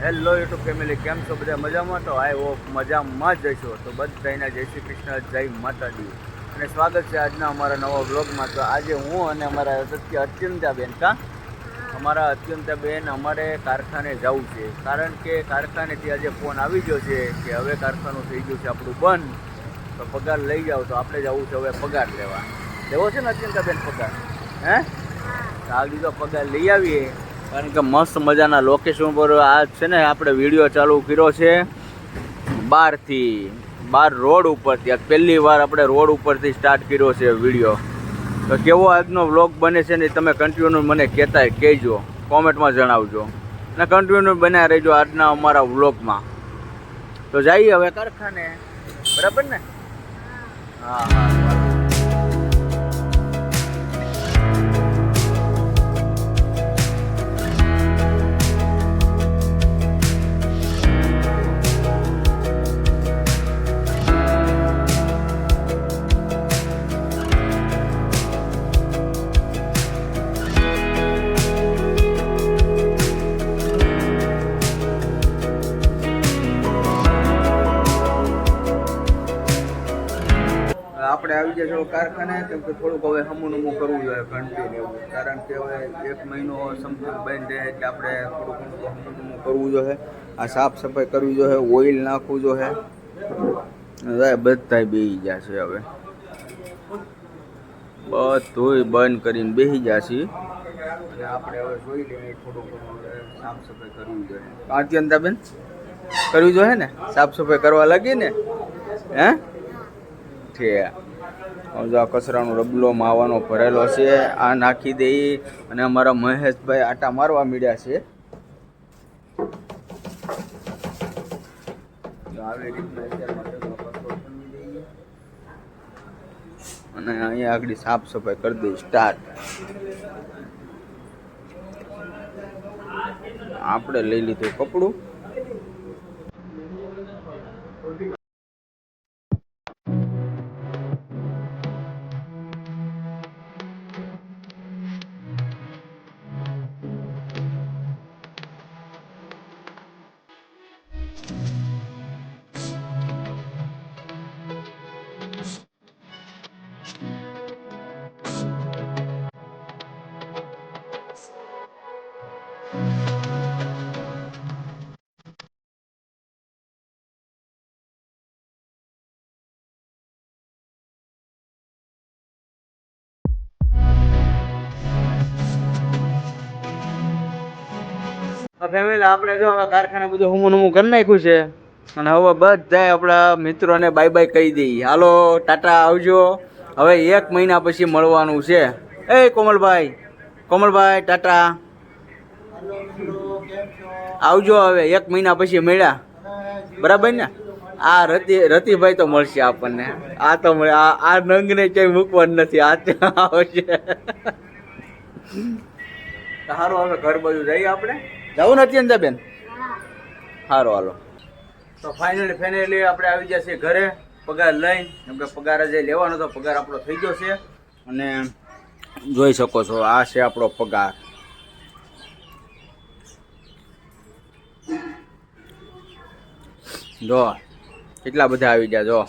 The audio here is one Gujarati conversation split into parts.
હેલો યુટ્યુબ ફેમિલી કેમ છો બધા મજામાં? તો આઈ હોપ મજામાં જ જશો તો બધાને જય શ્રી કૃષ્ણ જય માતાજી. અને સ્વાગત છે આજના અમારા નવા વ્લોગમાં. તો આજે હું અને અમારા સત્ય અત્યંતાબેન કા? અમારા અત્યંતાબેન અમારે કારખાને જવું છે. કારણ કે કારખાનેથી આજે ફોન આવી ગયો છે કે હવે કારખાનું થઈ ગયું છે આપણું બંધ. તો પગાર લઈ જાઓ. તો આપણે જવું છે હવે પગાર લેવા. લેવો છે ને અત્યંતાબેન પગાર? હે. તો આ લીધો પગાર લઈ આવીએ. કારણ કે મસ્ત મજાના લોકેશન પર આ છે ને, આપણે વીડિયો ચાલુ કર્યો છે બારથી બાર રોડ ઉપરથી. આ પહેલી વાર આપણે રોડ ઉપરથી સ્ટાર્ટ કર્યો છે વીડિયો તો કેવો આજનો વ્લોગ બને છે ને તમે કન્ટિન્યુ મને કહેતા કહેજો. કોમેન્ટમાં જણાવજો. અને કન્ટિન્યુ બન્યા રહેજો આજના અમારા વ્લોગમાં તો જઈએ હવે કારખાને. બરાબર ને? હા હા. કારખાને કેમ કે થોડુંક હવે હમું નમું કરવું જોઈએ કન્ટિન્યુ કારણ કે હવે એક મહિનો સમથિંગ બંધ રહે એટલે આપણે થોડુંક ઘણું હમું નમું કરવું જોઈએ. આ સાફ સફાઈ કરવી જોઈએ, ઓઇલ નાખવું જોઈએ. બધા બેસી જશે હવે. બધું બંધ કરીને બેસી જશે અને આપણે હવે જોઈ લઈએ થોડુંક ઘણું સાફ સફાઈ કરવી જોઈએ. આત્યંતાબેન કરવી જોઈએ ને? સાફ સફાઈ કરવા લાગી ને? હે? હવે જો કચરાનો ડબલો માવાનો ભરેલો છે. આ નાખી દઈ અને અમારા મહેશભાઈ આટા મારવા મીડ્યા છે. અને અહીંયા આગળ સાફ સફાઈ કરી દઈ સ્ટાર્ટ. આપણે લઈ લીધું કપડું. ફેમિલી આપણે જો કારખાને બધું હમું હમું કરી નાખ્યું છે. અને હવે બધા આપણા મિત્રોને બાય બાય કહી દઈએ. હાલો, ટાટા, આવજો. હવે એક મહિના પછી મળવાનું છે. એ કોમલભાઈ કોમલભાઈ, ટાટા. આવજો હવે, એક મહિના પછી મળ્યા. બરાબર ને? આ રતિ, રતિભાઈ તો મળશે આપણને. આ તો મળે, આ નંગને ક્યાંય મૂકવાનું નથી, આ ત્યાં આવશે. સારું હવે ઘર બાજુ જઈએ આપણે. જવું નથી અંદર બેન? સારું હાલો. તો ફાઇનલી ફાઇનલી આપણે આવી ગયા છીએ ઘરે, પગાર લઈ કેમ કે પગાર જે લેવાનો હતો પગાર આપણો થઈ ગયો છે. અને જોઈ શકો છો, આ છે આપણો પગાર. જો, કેટલા બધા આવી ગયા, જો.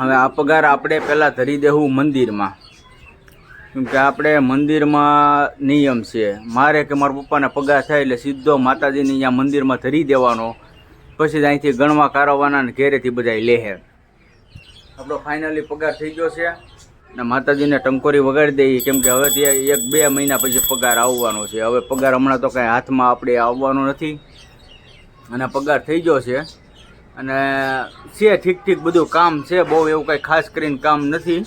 હવે આ પગાર આપણે પહેલાં ધરી દેવું મંદિરમાં. કેમ કે આપણે મંદિરમાં નિયમ છે. મારે કે મારા પપ્પાને પગાર થાય એટલે સીધો માતાજીની અહીંયા મંદિરમાં ધરી દેવાનો. પછી અહીંથી ગણવા કારવવાના ને ઘેરેથી બધા લેહે આપણો ફાઇનલી પગાર થઈ ગયો છે ને માતાજીને ટંકોરી વગાડી દઈએ. કેમ કે હવે ત્યાં એક બે મહિના પછી પગાર આવવાનો છે. હવે પગાર હમણાં તો કાંઈ હાથમાં આપણે આવવાનો નથી. અને પગાર થઈ ગયો છે. અને છે ઠીક ઠીક બધું કામ છે. બહુ એવું કાંઈ ખાસ કરીને કામ નથી.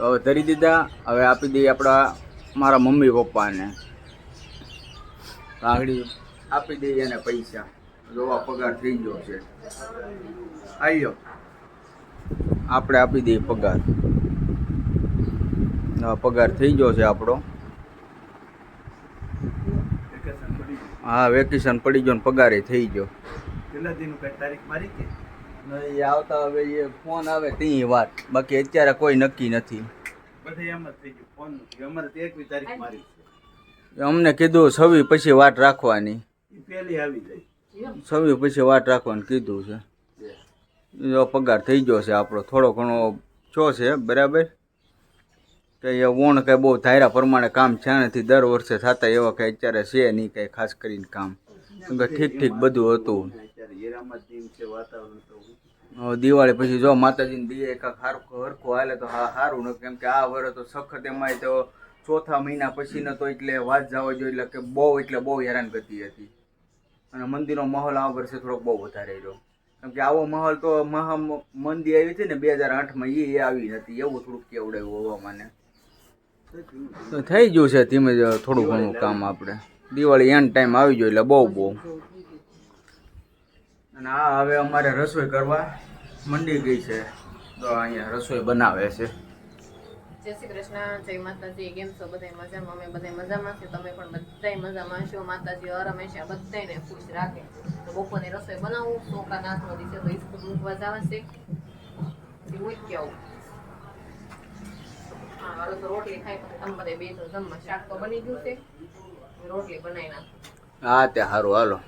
તો હવે ધરી દીધા. હવે આપી દઈએ આપણા મારા મમ્મી પપ્પાને. આગળ આપી દઈએ એને પૈસા. જોવા પગાર થઈ ગયો છે. આવ્યો આપણે આપી દઈએ પગાર. પગાર થઈ ગયો છે આપણો. હા વેકેશન પડી ગયો ને પગારે થઈ ગયો. કેટલા દિન તારીખ મારી કે? એ આવતા હવે એ ફોન આવે તેની વાત. બાકી અત્યારે કોઈ નક્કી નથી. બધે એમ જ થઈ ગયું ફોન નથી અમારે તો એકવી તારીખ મારી છે. અમને કીધું છવ્વી પછી વાટ રાખવાની. એ પહેલી આવી જાય. છવી પછી વાટ રાખવાનું કીધું છે. જો પગાર થઈ ગયો છે આપણો. થોડો ઘણો છો છે બરાબર? કે એ ઓણ કંઈ બહુ ધાર્યા પ્રમાણે કામ છે નથી દર વર્ષે થતા એવા કંઈ અત્યારે છે નહીં કંઈ ખાસ કરીને કામ. કે ઠીક ઠીક બધું હતું. અત્યારે હીરામાં છે વાતાવરણ તો દિવાળી પછી જો માતાજીને દીએ કાંક હારખું હરકો હાલે તો હા સારું ને કેમ કે આ વર્ષ તો સખત એમાંય તો ચોથા મહિના પછીનો તો એટલે વાત જવા જોઈએ એટલે કે બહુ એટલે બહુ હેરાન ગતિ હતી. અને મંદિરનો માહોલ આ વર્ષે થોડોક બહુ વધારે રહ્યો. કેમ કે આવો માહોલ તો મહા મંદી આવી હતી ને બે હજાર આઠમાં એ આવી નથી. એવું થોડુંક કેવડાયું હવામાને. થઈ ગયું છે ધીમે થોડું ઘણું કામ આપણે. દિવાળી એન્ડ ટાઈમ આવી ગયો એટલે બહુ બહુ. અને આ હવે અમારે રસોઈ કરવા મંડી ગઈ છે. તો અહીંયા રસોઈ બનાવે છે. જય શ્રી કૃષ્ણ જય માતાજી કેમ છો? બધા મજામાં? અમે બધા મજામાં છે તમે પણ બધાય મજામાં છો? માતાજી હર હંમેશા બધાને ખુશ રાખે. તો બપોરની રસોઈ બનાવું. છોકરા નાથનો દિવસે તો સ્કૂલ મૂકવા જવા છે. મૂકી આવું. હા હાલો તો રોટલી ખાઈ તમે બધા બે તો જમવા શાક તો બની ગયું છે. રોટલી બનાવી નાખો. હા તે સારું હાલો.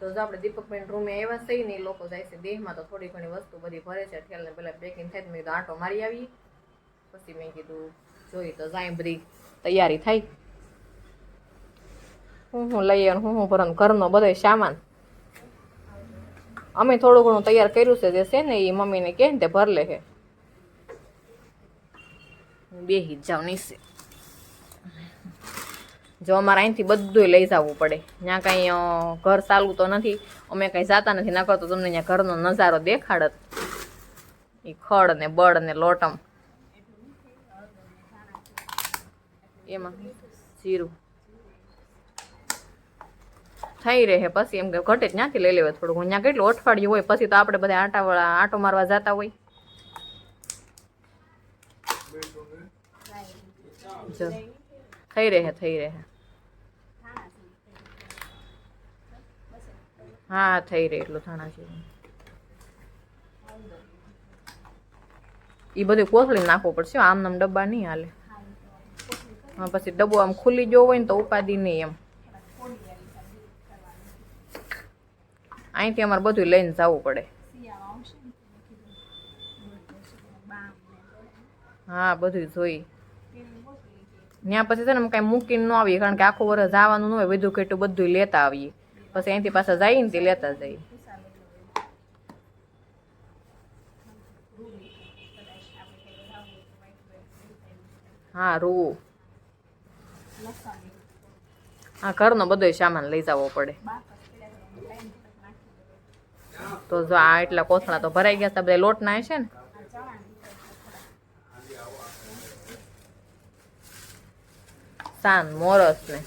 તો જો આપણે દીપકબેન રૂમે એવા છે ને એ લોકો જાય છે દેહમાં, તો થોડી ઘણી વસ્તુ બધી ભરે છે. ઠેલને પેલા પેકિંગ થાય મેં કીધું, આંટો મારી આવી. પછી મેં કીધું, જોઈ તો જાય બધી, તૈયારી થાય. હું હું લઈએ હું હું ભરણ ઘરનો બધો સામાન. અમે થોડું ઘણું તૈયાર કર્યું છે જે છે ને એ મમ્મીને કહે ને તે ભર લે છે બે જ જાવ નીચે. જો અમારે અહીંથી બધું લઈ જવું પડે. ત્યાં કાંઈ ઘર ચાલવું તો નથી. અમે કાંઈ જાતા નથી. ન કરતો તમને ત્યાં ઘરનો નજારો દેખાડત. એ ખડ ને બળ ને લોટમ. એમાં જીરું. થઈ રહે પછી એમ કે ઘટે ત્યાંથી લઈ લેવા થોડું ત્યાં કેટલું અઠવાડિયું હોય પછી તો આપણે બધા આટાવાળા આટો મારવા જતા હોય. જો. થઈ રહે થઈ રહે. હા, થઈ રહે એટલું થાણા જેવું. એ બધું કોથળી નાખવું પડશે આમ નામ ડબ્બા નહીં હાલે. હા, પછી ડબ્બો આમ ખુલ્લી ગયો હોય ને તો ઉપાધિ નહીં એમ. અહીંથી અમારે બધું લઈને જવું પડે. હા બધું જોઈ. ત્યાં પછી છે ને કાંઈ મૂકીને ન આવીએ, કારણ કે આખું વર્ષ જવાનું ન હોય, બધું કેટલું બધું લેતા આવીએ. પછી અહીંથી પાછા જઈએ ને તે લેતા જઈએ. હા, રૂ. હા, ઘરનો બધો સામાન લઈ જવો પડે. તો જો આ એટલા કોથળા તો ભરાઈ ગયા હતા બધા લોટના છે ને? સાન મોરસ ને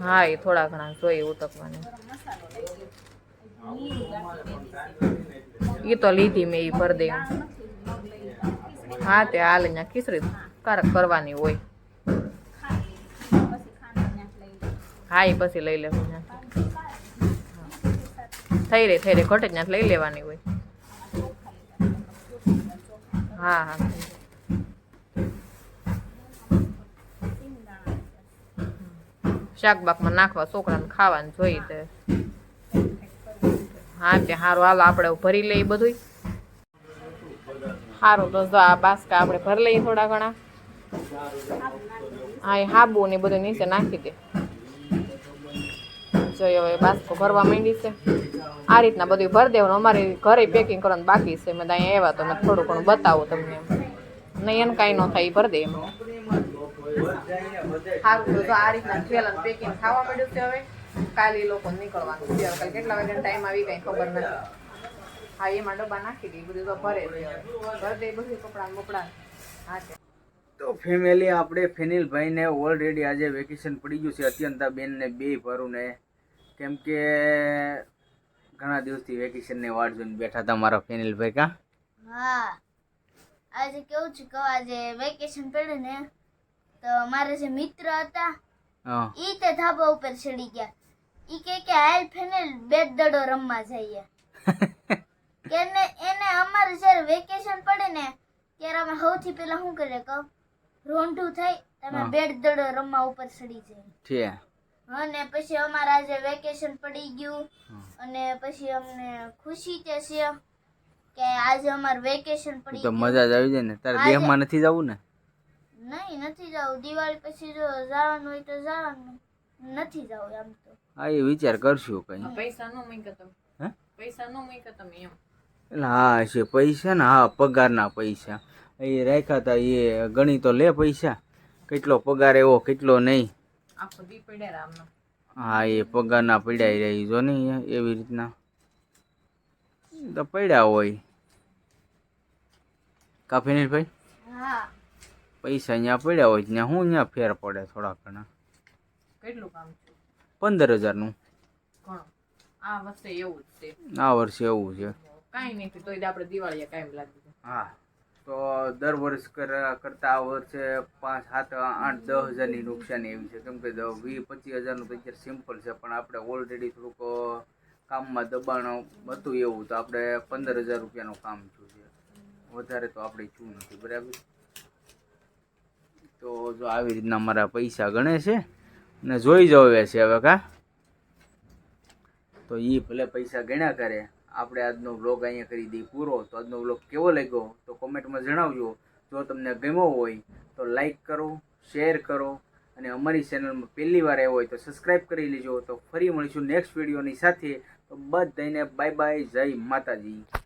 હા, એ થોડા ઘણા જોઈએ ઉતકવાની એ તો લીધી મેં એ ભર દે હા, તે હાલ અહીંયા ખીચડી કરવાની હોય. હા એ પછી લઈ લેવું થઈ રહી થઈ રહી ઘટે જ લઈ લેવાની હોય. હા હા. શાકબાકમાં નાખવા છોકરાને ખાવાનું જોઈએ તે. હા, તે સારું હાલો, આપણે ભરી લઈએ બધું સારું તો આ બાસકા આપણે ભરી લઈએ થોડા ઘણા. હા, એ હાબુ ને બધું નીચે નાખી દે. જોઈએ હવે બાસ્કો ભરવા માંડી છે. આ રીતના બધું ભરી દેવાનું. અમારે ઘરે પેકિંગ કરવાનું બાકી છે. મેં અહીંયા આવ્યા તો મેં થોડું ઘણું બતાવું તમને નહીં એને કાંઈ ન થાય એ ભરી દે એમ. સારું તો આ રીતના પેકિંગ ખાવા માંડ્યું છે હવે. કાલે લોકો નીકળવાનું છે. કાલે કેટલા વાગ્યાનો ટાઈમ આવી કાંઈ ખબર નથી. હા એમાં ડબ્બા નાખી બધું તો ભરે ભરી દે બધું કપડા બપડા. હા તો. ફેમિલી આપણે ફેનિલભાઈને ઓલરેડી આજે વેકેશન પડી ગયું છે. અત્યંતા બેનને બે ભરુંને. કેમ કે ઘણા દિવસથી વેકેશનની વાટ જોઈને બેઠા હતા મારા ફેનિલભાઈ કા. હા. આજે કેવું છે કહો આજે વેકેશન પડે ને તો મારા જે મિત્ર હતા એ ઈ તે ધાબા ઉપર ચડી ગયા. ઈ કે કે હાલ ફેનિલ બે દડો રમવા જઈએ. એને એને અમારે જ્યારે વેકેશન પડે ને ત્યારે અમે સૌથી પહેલા શું કરીએ કહો? રોંઢું થઈ તમે બેડ દડો રમવા ઉપર ચડી જાય છે. અને પછી અમારે આજે વેકેશન પડી ગયું. અને પછી અમને ખુશી તે છે કે આજે અમારે વેકેશન પડી તો મજા જ આવી જાય ને. તારે દેહમાં નથી જવું ને? નહીં નથી જવું. દિવાળી પછી જો જવાનું હોય તો જવાનું. નથી જવું એમ તો. હા એ વિચાર કરશું કઈ. પૈસા નો મૂક્યા તમે હે? પૈસા નો મૂક્યા તમે એમ. એટલે હા છે પૈસા ને હા પગારના પૈસા. એ રાખ્યા હતા એ ગણી તો લે પૈસા. કેટલો પગાર એવો કેટલો નહીં. આખો દી પડ્યા રામનો હા એ પગારના પડ્યા રહી જો ને એવી રીતના. તો પડ્યા હોય. કાફી ભાઈ? હા. પૈસા અહીંયા પડ્યા હોય ત્યાં હું અહીંયા ફેર પડે થોડા ઘણા. કેટલું કામ પંદર હજારનું. આ વર્ષે એવું જ છે. આ વર્ષે એવું છે. કાંઈ નહીં તોય આપણે દિવાળીએ કાંઈ લાગી હા. તો દર વર્ષ કર- કરતા આ વર્ષે પાંચ, સાત, આઠ, દસ હજારની નુકસાની એવી છે. કેમ કે વીસ પચીસ હજારનું તો અત્યારે સિમ્પલ છે, પણ આપણે ઓલરેડી થોડુંક કામમાં દબાણ હતું એવું, તો આપણે પંદર હજાર રૂપિયાનું કામ થયું છે. વધારે તો આપણે છું નથી, બરાબર? તો જો આવી રીતના મારા પૈસા ગણે છે ને જોઈ જવે છે હવે કા? તો એ ભલે પૈસા ગણ્યા કરે આપણે આજનો વ્લોગ અહીંયા કરી દઈએ પૂરો. તો આજનો વ્લોગ કેવો લાગ્યો તો કોમેન્ટમાં જણાવજો. જો તમને ગમ્યો હોય તો લાઈક કરો શેર કરો અને અમારી ચેનલમાં પહેલી વાર આવ્યો હોય તો સબસ્ક્રાઈબ કરી લેજો. તો ફરી મળીશું નેક્સ્ટ વિડીયોની સાથે. તો બધાને બાય બાય જય માતાજી.